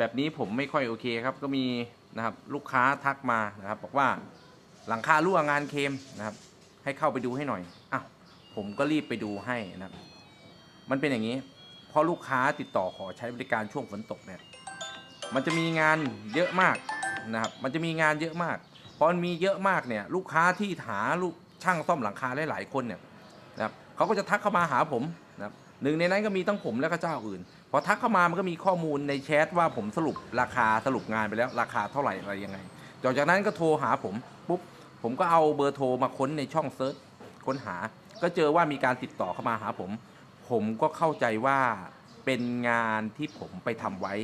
แบบนี้ผมไม่ค่อยโอเคครับ ก็มีนะครับลูกค้าทักมานะครับ บอกว่าหลังคารั่วงานเคมนะครับ ให้เข้าไปดูให้หน่อยอ้าวผมก็รีบไปดูให้นะครับ มันเป็นอย่างนี้เพราะลูกค้าติดต่อขอใช้บริการช่วงฝนตกเนี่ยมันจะมีงานเยอะมากนะครับ มันจะมีงานเยอะมากพอมันมีเยอะมากเนี่ยลูกค้าที่หาลูกช่างซ่อมหลังคาหลายๆคนเนี่ยนะครับเขาก็จะทักเข้ามาหาผมนะครับ หนึ่งในนั้นก็มีทั้งผมและก็เจ้าอื่น พอทักเข้ามามันก็มีข้อมูลในแชทว่าผมสรุปราคาสรุปงานไปแล้วราคาเท่าไหร่อะไรยังไงจากนั้นก็โทรหาผมปุ๊บผมก็เอาเบอร์โทรมาค้นในช่องเซิร์ชค้นหา ก็เจอว่ามีการติดต่อเข้ามาหาผม ผมก็เข้าใจว่าเป็นงานที่ผมไปทำไว้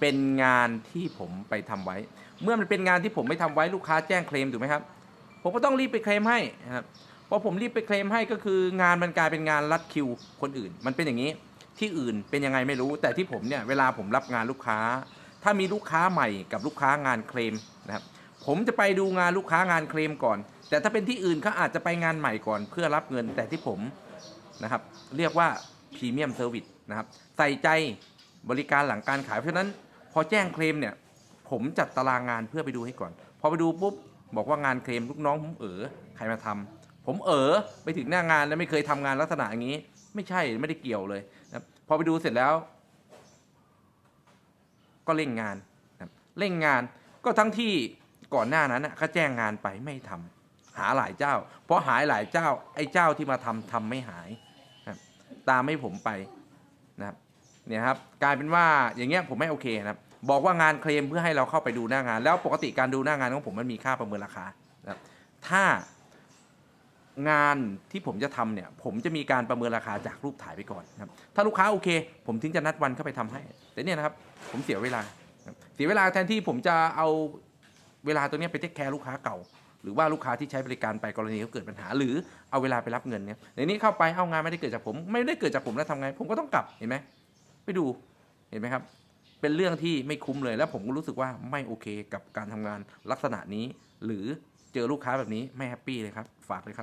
เป็นงานที่ผมไปทำไว้ เมื่อมันเป็นงานที่ผมไม่ทำไว้ลูกค้าแจ้งเคลมถูกไหมครับ ผมก็ต้องรีบไปเคลมให้นะครับ พอผมรีบไปเคลมให้ก็คืองานมันกลายเป็นงานรัดคิวคนอื่น มันเป็นอย่างนี้ที่อื่นเป็นยังไงไม่รู้ แต่ที่ผมเนี่ยเวลาผมรับงานลูกค้า ถ้ามีลูกค้าใหม่กับลูกค้างานเคลมนะครับผมจะไปดูงานลูกค้างานเคลมก่อน แต่ถ้าเป็นที่อื่นเขาอาจจะไปงานใหม่ก่อนเพื่อรับเงินแต่ที่ผมนะครับเรียกว่าพรีเมียมเซอร์วิสนะครับใส่ใจบริการหลังการขายเพราะฉะนั้นพอแจ้งเคลมเนี่ยผมจัดตารางงานเพื่อไปดูให้ก่อน พอไปดูปุ๊บบอกว่างานเคลมลูกน้องผมเออใครมาทำ ผมเออไปถึงหน้างานแล้วไม่เคยทำงานลักษณะอย่างนี้ ไม่ใช่ไม่ได้เกี่ยวเลยนะพอไปดูเสร็จแล้ว ก็เร่งงานนะเร่งงานก็ทั้งที่ก่อนหน้านั้นนะเขาแจ้งงานไปไม่ทำหาหลายเจ้า เพราะหายหลายเจ้า ไอ้เจ้าที่มาทำทำไม่หายนะตามให้ผมไปนะครับเนี่ยครับกลายเป็นว่าอย่างเงี้ยผมไม่โอเคนะครับบอกว่างานเคลมเพื่อให้เราเข้าไปดูหน้างาน แล้วปกติการดูหน้างานของผมมันมีค่าประเมินราคานะครับถ้า งานที่ผมจะทำเนี่ย ผมจะมีการประเมินราคาจากรูปถ่ายไปก่อนนะครับถ้าลูกค้าโอเค ผมถึงจะนัดวันเข้าไปทำให้ แต่เนี่ยนะครับ ผมเสียเวลานะครับเสียเวลาแทนที่ผมจะเอาเวลาตัวเนี้ยไปเทคแคร์ลูกค้าเก่า หรือว่าลูกค้าที่ใช้บริการไปกรณีเขาเกิดปัญหา หรือเอาเวลาไปรับเงินเนี่ยในนี้เข้าไปเอางานไม่ได้เกิดจากผม ไม่ได้เกิดจากผมแล้วทำไง ผมก็ต้องกลับเห็นไหมไปดูเห็นไหมครับ เป็นเรื่องที่ไม่คุ้มเลยแล้วผมก็รู้สึกว่าไม่โอเคกับการทำงานลักษณะนี้ หรือเจอลูกค้าแบบนี้ไม่แฮปปี้เลยครับฝากเลยครับ